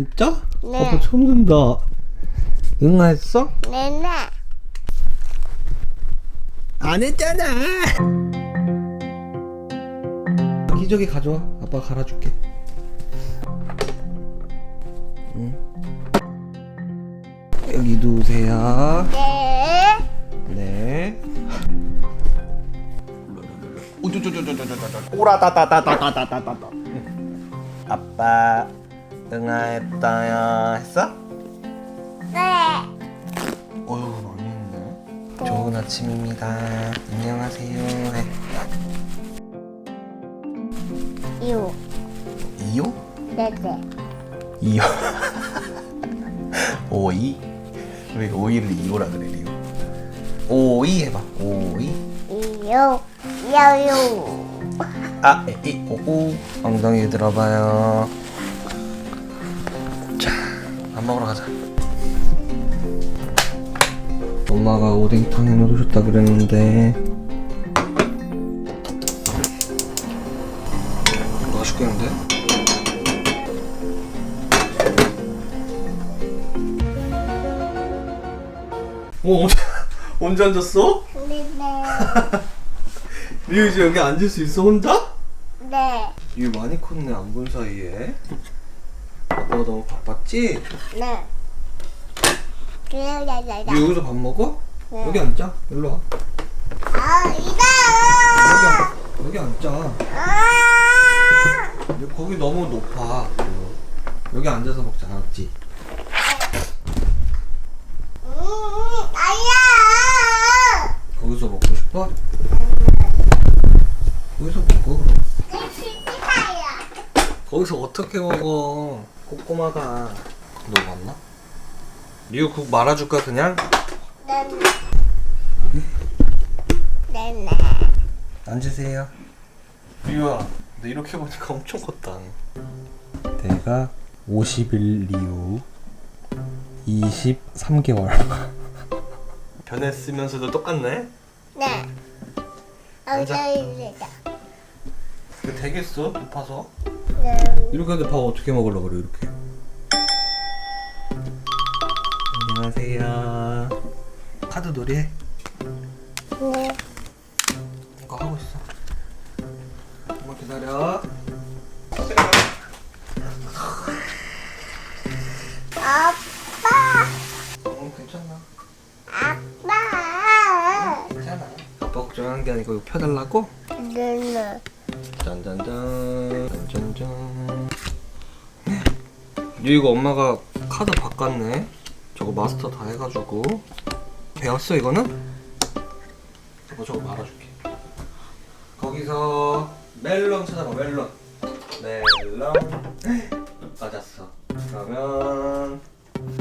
진짜? 네. 아빠 처음 든다. 응아 했어? 네네. 안 했잖아. 기저귀 가져와. 아빠 갈아줄게. 응. 여기 누우세요. 네. 네. 오라다다다다다다다다. 아빠 응아했다야 했어? 네. 어휴 많이 했네. 좋은 아침입니다. 안녕하세요. 네. 유. 이요? 네네. 이요. 오이? 왜 오이를 이요라 그래 리오? 오이 해봐. 오이. 이유. 야유. 아, 이, 이, 오, 오. 엉덩이 들어봐요. 먹으러 가자. 엄마가 오뎅탕 해놓으셨다 그랬는데. 맛있겠는데? 어, 언제, 언제 앉았어? 네네. 리우 이제 여기 앉을 수 있어, 혼자? 네. 리우 많이 컸네, 안 본 사이에. 아빠가 너무 바빴지? 네. 그래야야야. 여기서 밥 먹어? 네. 여기 앉자. 일로 와. 아 여기. 앉- 여기 앉자. 아. 거기 너무 높아. 여기 앉아서 먹자, 알았지? 음, 아야. 거기서 먹고 싶어? 거기서 먹어, 그럼. 내 치즈파야. 거기서 어떻게 먹어? 꼬꼬마가. 너 맞나? 리우 국 말아줄까, 그냥? 네네. 네네. 앉으세요. 리우야, 너 이렇게 보니까 엄청 컸다. 내가 50일 리우 23개월. 변했으면서도 똑같네? 네. 엉덩이다. 이거 되겠어? 높아서? 네. 이렇게 하는데 밥 어떻게 먹으려고 그래, 이렇게? 안녕하세요. 카드 놀이 해? 네. 이거 하고 있어. 한번 기다려. 아빠. 응, 괜찮아. 아빠. 괜찮아. 아빠 걱정하는 게 아니고 이거 펴달라고? 네네. 짠짠짠. 짠짠짠 이거 엄마가 카드 바꿨네. 저거 마스터 다 해가지고. 배웠어 이거는? 저거 저거 말아줄게. 거기서 멜론 찾아봐 멜론. 멜론. 맞았어. 그러면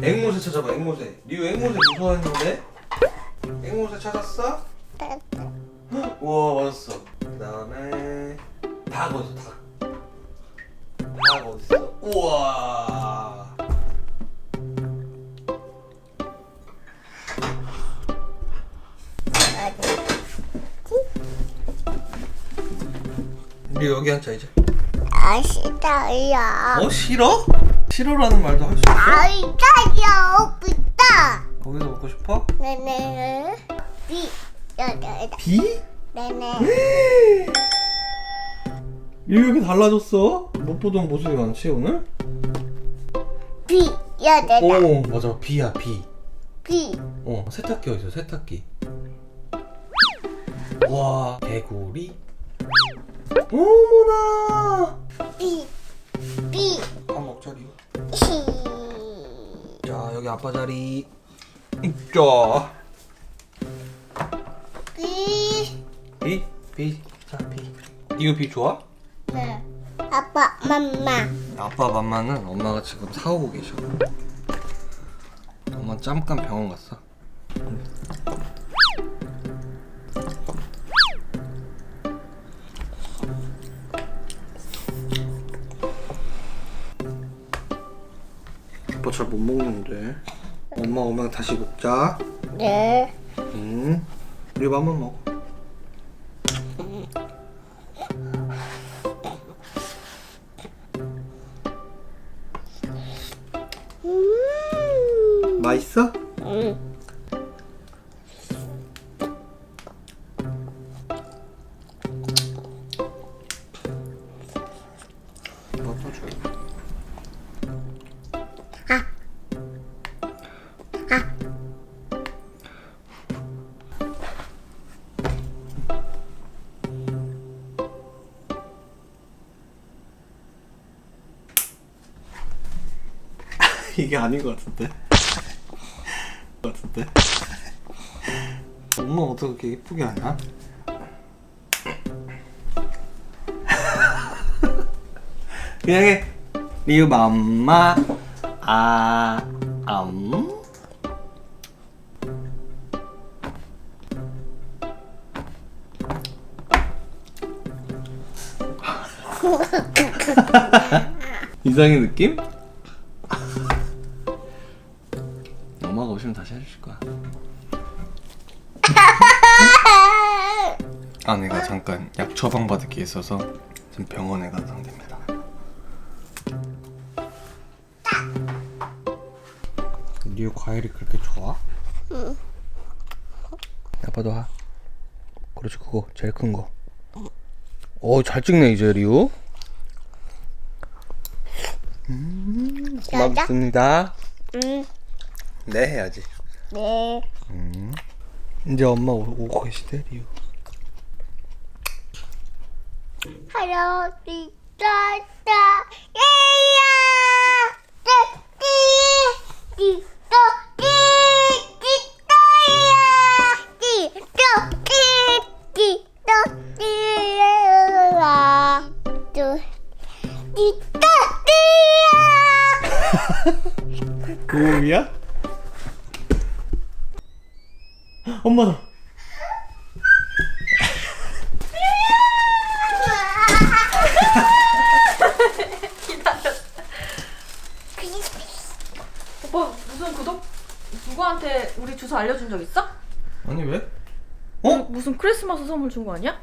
앵무새 찾아봐 앵무새. 리우 앵무새 무서워했는데? 앵무새 찾았어? 우와 맞았어. 그 다음에 닭 어딨어 닭? 닭 어딨어? 우와 우리 여기 앉자 이제 아 싫어요. 어 싫어? 싫어라는 말도 할 수 있어? 아 있어요. 있다. 거기서 먹고 싶어? 네네. 비. 여기다. 비? 네네. 이 여기 달라졌어? 못 보던 모습이 많지 오늘? 비. 여기다. 오 맞아 비야 비 비. 어, 세탁기 어딨어, 세탁기. 와, 개구리. 어머나! 비. 비. 밥 먹자. 히. 자, 여기 아빠 자리. 있자. 비. 비, 비. 자, 비. 이거 비 좋아? 네. 아빠, 맘마. 아빠 맘마는 엄마가 지금 사오고 계셔. 엄마 잠깐 병원 갔어. 아빠 잘 못 먹는데. 엄마 오면 다시 먹자. 네. 응. 우리 맘만 먹어. 맛있어? 응. 이거 써줄게. 이게 아닌 것 같은데? 것 같은데? 엄마 어떻게 이쁘게 하냐? 그냥 해 리우 맘마 아암 이상의 느낌? 아내가 잠깐 약 처방 받을 게 있어서 지금 병원에 간 상태입니다. 리우 과일이 그렇게 좋아? 응. 아빠도 하. 그렇지 그거 제일 큰 거. 오잘 찍네 이제 리우. 음? 고맙습니다. 응. 네 해야지. 네. 이제 엄마 오, 오고 계시대 리우. 할아버지 따따 예야! 띠띠 띠 주소 알려준 적 있어? 아니 왜? 어? 어? 무슨 크리스마스 선물 준 거 아니야?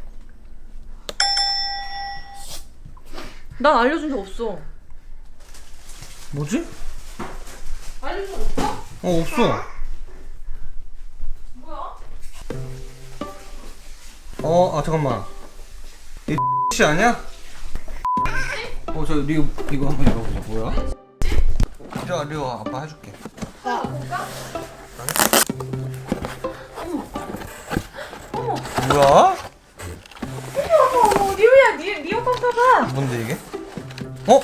난 알려준 적 없어. 뭐지? 알려준 적 없어? 어 없어. 뭐야? 어, 아 잠깐만. 이씨 아니야? 어, 저 리오 이거 한번 읽어보자. 뭐야? 자, 리오 아빠 해줄게. 뭐야? 어머 리오야 리, 리오 깜봐봐 뭔데 이게? 어?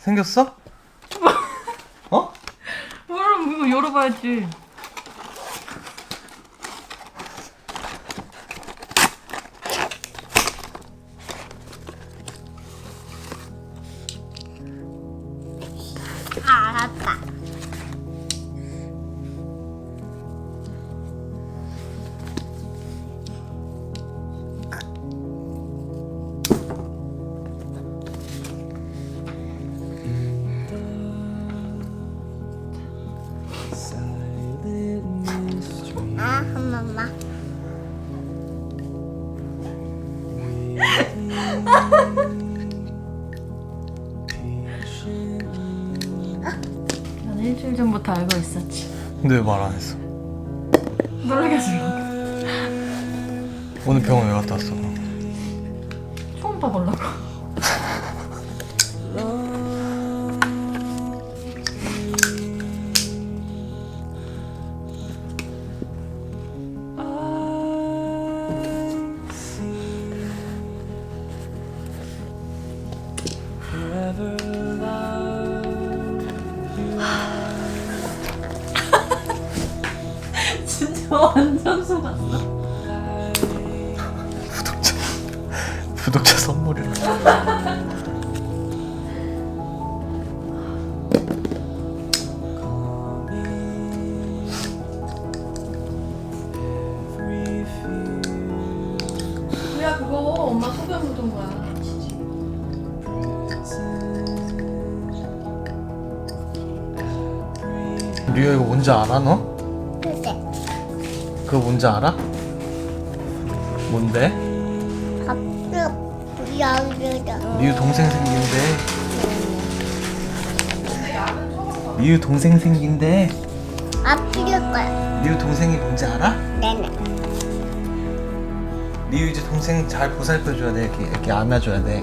생겼어? 어? 열어봐야지. 나는 일주일 전부터 알고 있었지. 근데 왜 말 안 했어? 놀라게 하지 오늘 병원 왜 갔다 왔어? 처음 봐보려고. 구독자 선물이라. 뭐야 리오 이거 뭔지 알아 너? 글쎄. 그거 뭔지 알아? 뭔데? 리우 동생 생긴대. 리우 동생 생긴대. 아플 거야. 리우 동생이 뭔지 알아? 네네. 리우 이제 동생 잘 보살펴줘야 돼. 이렇게, 이렇게 안아줘야 돼.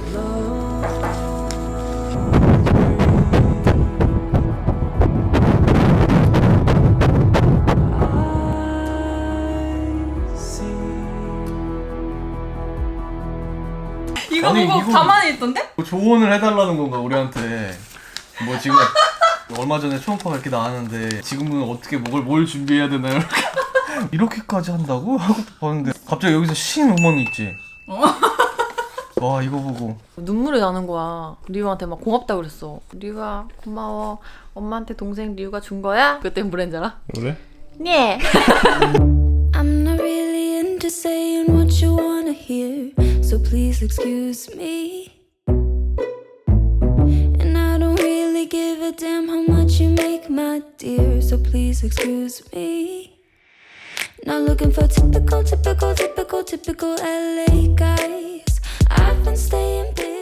아니, 보고 이거- 가만히 있던데? 뭐 조언을 해달라는 건가 우리한테. 뭐 지금 얼마 전에 초음파가 이렇게 나왔는데 지금은 어떻게 뭘, 뭘 준비해야 되나요? 이렇게까지 한다고? 하고 봤는데 갑자기 여기서 신 음원이 있지. 와 이거 보고 눈물이 나는 거야. 리우한테 막 고맙다 그랬어. 리우야 고마워. 엄마한테 동생 리우가 준 거야? 그때 뭐랬는지 알아? 그래? 네. please excuse me. And I don't really give a damn how much you make, my dear, so please excuse me. Not looking for typical, typical, typical, typical LA guys. I've been staying busy.